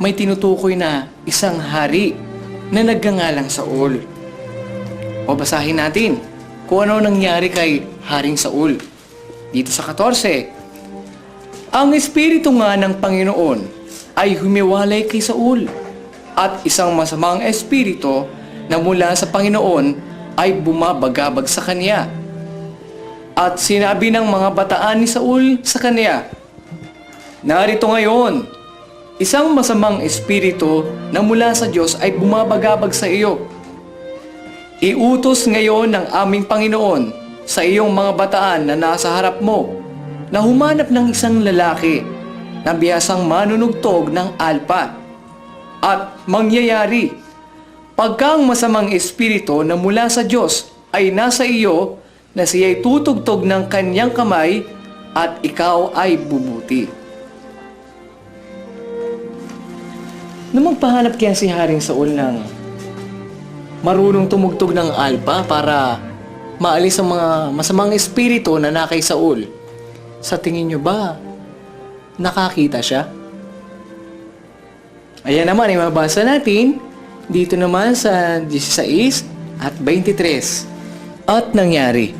may tinutukoy na isang hari na nagngangalang Saul. O basahin natin kung ano nangyari kay Haring Saul. Dito sa 14, Ang Espiritu nga ng Panginoon ay humiwalay kay Saul at isang masamang espiritu na mula sa Panginoon ay bumabagabag sa kanya. At sinabi ng mga bataan ni Saul sa kanya, Narito ngayon, isang masamang espiritu na mula sa Diyos ay bumabagabag sa iyo. Iutos ngayon ng aming Panginoon sa iyong mga bataan na nasa harap mo na humanap ng isang lalaki na biyasang manunugtog ng alpa at mangyayari pagka ang masamang espiritu na mula sa Diyos ay nasa iyo na siya'y tutugtog ng kanyang kamay at ikaw ay bubuti. Nung magpahanap kaya si Haring Saul ng marunong tumugtog ng alpa para maalis ang mga masamang espiritu na nakay Saul, sa tingin nyo ba nakakita siya? Ayan naman, imabasa natin dito naman sa 16 at 23. At nangyari,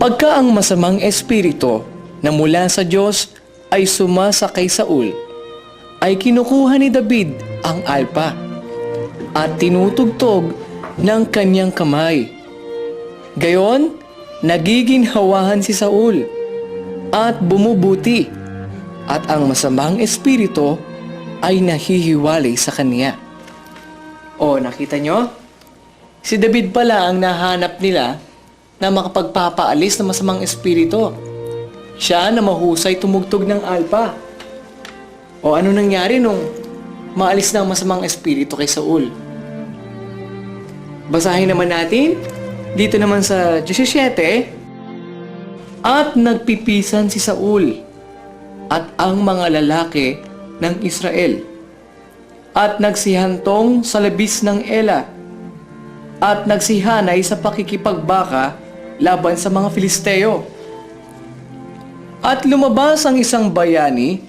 pagka ang masamang espiritu na mula sa Diyos ay sumasa kay Saul, ay kinukuha ni David ang alpa at tinutugtog ng kanyang kamay. Gayon, nagiginhawahan si Saul at bumubuti at ang masamang espiritu ay nahihiwalay sa kanya. O, nakita nyo? Si David pala ang nahanap nila na makapagpapaalis ng masamang espiritu. Siya na mahusay tumugtog ng alpa. O ano nangyari nung maalis na ang masamang espiritu kay Saul? Basahin naman natin dito naman sa 17. At nagpipisan si Saul at ang mga lalaki ng Israel at nagsihantong sa labis ng Ela at nagsihanay sa pakikipagbaka laban sa mga Filisteo. At lumabas ang isang bayani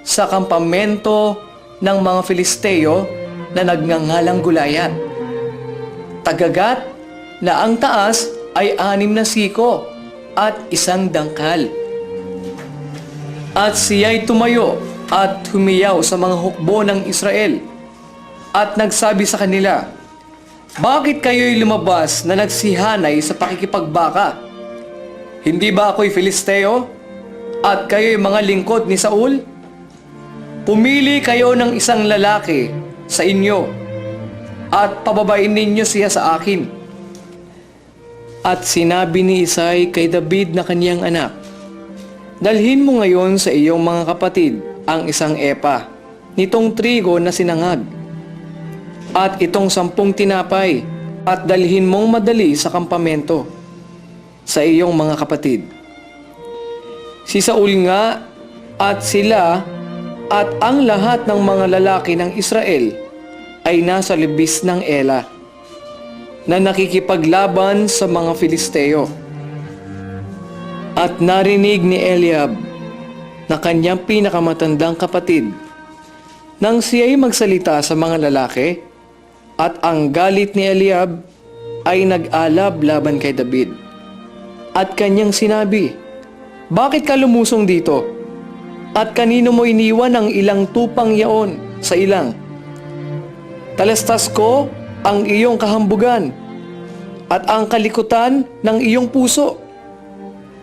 sa kampamento ng mga Filisteo na nagngangalang Gulayat. Tagagat na ang taas ay anim na siko at isang dangkal. At siya'y tumayo at humiyaw sa mga hukbo ng Israel at nagsabi sa kanila, Bakit kayo'y lumabas na nagsihanay sa pakikipagbaka? Hindi ba ako'y Filisteo? At kayo'y mga lingkod ni Saul? Pumili kayo ng isang lalaki sa inyo at pababain ninyo siya sa akin. At sinabi ni Isay kay David na kaniyang anak, Dalhin mo ngayon sa iyong mga kapatid ang isang epa nitong trigo na sinangag at itong sampung tinapay at dalhin mong madali sa kampamento sa iyong mga kapatid. Si Saul nga at sila at ang lahat ng mga lalaki ng Israel ay nasa libis ng Ela na nakikipaglaban sa mga Filisteo. At narinig ni Eliab na kanyang pinakamatandang kapatid nang siya'y magsalita sa mga lalaki at ang galit ni Eliab ay nag-alab laban kay David. At kanyang sinabi, Bakit ka lumusong dito? At kanino mo iniwan ang ilang tupang yaon sa ilang? Talastas ko ang iyong kahambugan at ang kalikutan ng iyong puso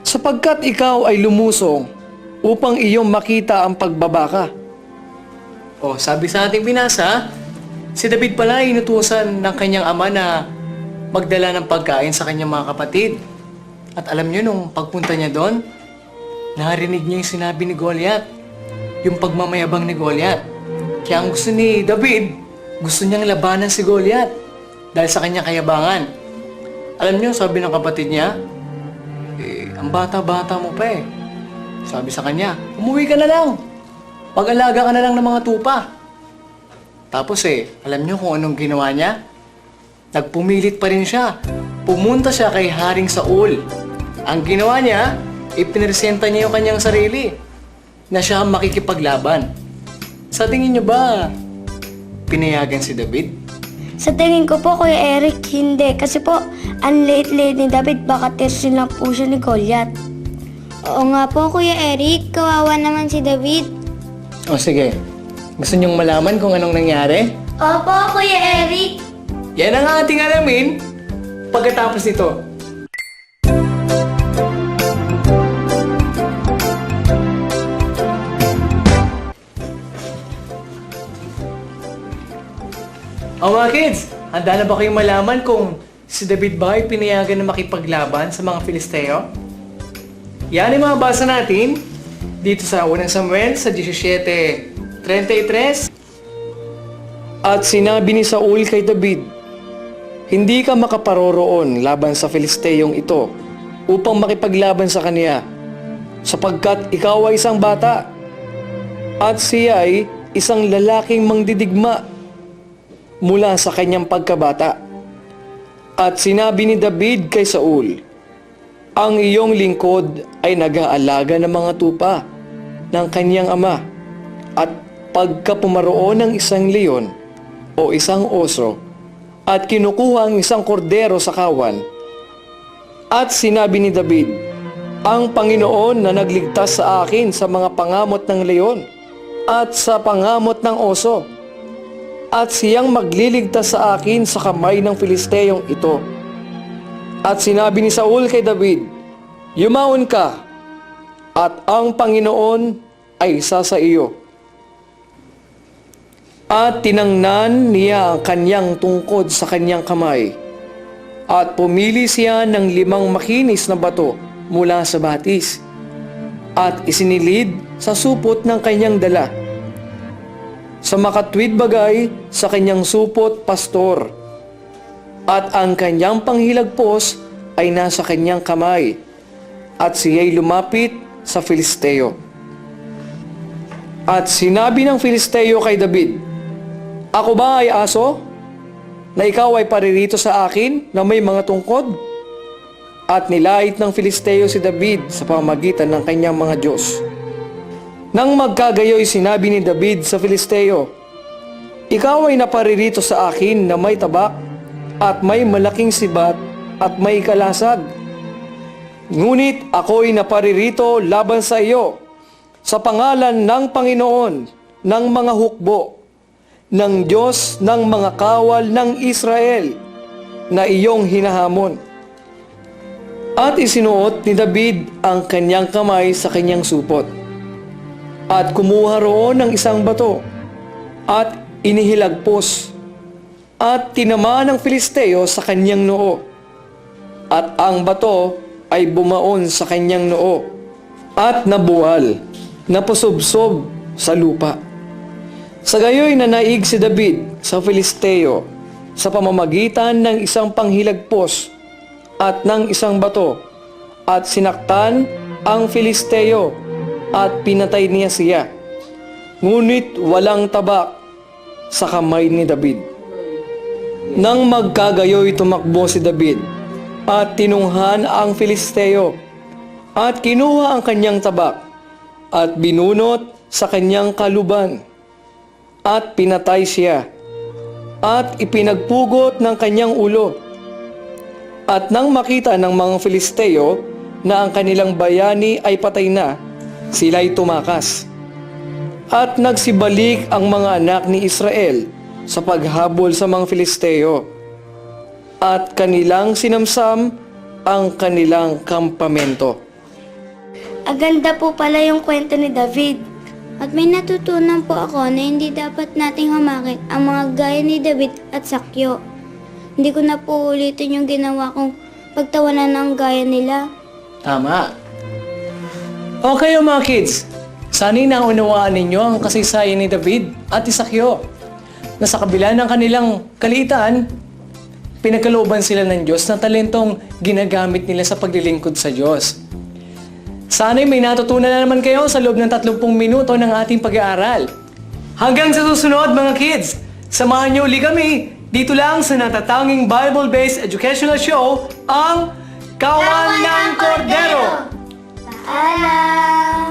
sapagkat ikaw ay lumusong upang iyong makita ang pagbabaka. O, sabi sa ating binasa, si David pala ay inutusan ng kanyang ama na magdala ng pagkain sa kanyang mga kapatid. At alam niyo, nung pagpunta niya doon, narinig niya yung sinabi ni Goliath, yung pagmamayabang ni Goliath. Kaya ang gusto ni David, gusto niyang labanan si Goliath dahil sa kanyang kayabangan. Alam niyo, sabi ng kapatid niya, eh, ang bata-bata mo pa eh. Sabi sa kanya, umuwi ka na lang. Pag-alaga ka na lang ng mga tupa. Tapos eh, alam niyo kung anong ginawa niya? Nagpumilit pa rin siya. Pumunta siya kay Haring Saul. Ang ginawa niya, ipinresenta niya yung kanyang sarili na siya ang makikipaglaban. Sa tingin niyo ba, pinayagan si David? Sa tingin ko po, Kuya Eric, hindi. Kasi po, ang late-late ni David, baka tirsin lang po siya ni Goliath. Oo nga po, Kuya Eric. Kawawa naman si David. O sige, gusto niyong malaman kung anong nangyari? Opo, Kuya Eric. Yan ang ating alamin pagkatapos nito. O mga kids, handa na ba kayong malaman kung si David ba ay pinayagan na makipaglaban sa mga Filisteo? Yan ang mga basa natin dito sa unang Samuel sa 17.33 At sinabi ni Saul kay David, Hindi ka makaparoroon laban sa Filisteyong ito upang makipaglaban sa kaniya, sapagkat ikaw ay isang bata, at siya ay isang lalaking mangdidigma mula sa kanyang pagkabata. At sinabi ni David kay Saul, Ang iyong lingkod ay nag-aalaga ng mga tupa ng kanyang ama, at pagka pumaroon ng isang leon o isang oso, at kinukuha ang isang kordero sa kawan, at sinabi ni David, Ang Panginoon na nagligtas sa akin sa mga pangamot ng leon at sa pangamot ng oso, at siyang magliligtas sa akin sa kamay ng Filisteyong ito. At sinabi ni Saul kay David, Yumaon ka, at ang Panginoon ay isa sa iyo. At tinangnan niya ang kanyang tungkod sa kanyang kamay. At pumili siya ng limang makinis na bato mula sa batis. At isinilid sa supot ng kanyang dala. Sa makatwid bagay sa kanyang supot pastor. At ang kanyang panghilagpos ay nasa kanyang kamay. At siya'y lumapit sa Filisteo. At sinabi ng Filisteo kay David, Ako ba ay aso? Na ikaw ay paririto sa akin na may mga tungkod? At nilait ng Filisteo si David sa pamamagitan ng kanyang mga Diyos. Nang magkagayoy sinabi ni David sa Filisteo, Ikaw ay naparirito sa akin na may tabak at may malaking sibat at may kalasag. Ngunit ako'y naparirito laban sa iyo sa pangalan ng Panginoon ng mga hukbo, ng Diyos ng mga kawal ng Israel na iyong hinahamon. At isinuot ni David ang kanyang kamay sa kanyang supot. At kumuha roon ng isang bato at inihilagpos at tinama ng Filisteo sa kanyang noo. At ang bato ay bumaon sa kanyang noo at nabuwal, napusobsob sa lupa. Sa gayoy nanaig si David sa Filisteo sa pamamagitan ng isang panghilagpos at ng isang bato at sinaktan ang Filisteo at pinatay niya siya. Ngunit walang tabak sa kamay ni David. Nang magkagayoy tumakbo si David at tinunghan ang Filisteo at kinuha ang kanyang tabak at binunot sa kanyang kaluban at pinatay siya at ipinagpugot ng kanyang ulo. At nang makita ng mga Filisteo na ang kanilang bayani ay patay na, sila'y tumakas. At nagsibalik ang mga anak ni Israel sa paghabol sa mga Filisteo. At kanilang sinamsam ang kanilang kampamento. Aganda po pala yung kwento ni David. At may natutunan po ako na hindi dapat nating hamakit ang mga gaya ni David at Sakyo. Hindi ko na po ulitin yung ginawa kong pagtawanan ng gaya nila. Tama. Okay mga kids, sana'y naunawaan ninyo ang kasaysayan ni David at Isakyo na sa kabila ng kanilang kaliitan, pinagkalooban sila ng Diyos na talentong ginagamit nila sa paglilingkod sa Diyos. Sana'y may natutunan na naman kayo sa loob ng 30 minuto ng ating pag-aaral. Hanggang sa susunod mga kids, samahan niyo uli kami dito lang sa natatanging Bible-based educational show, ang Kawan ng Cordero. Alam.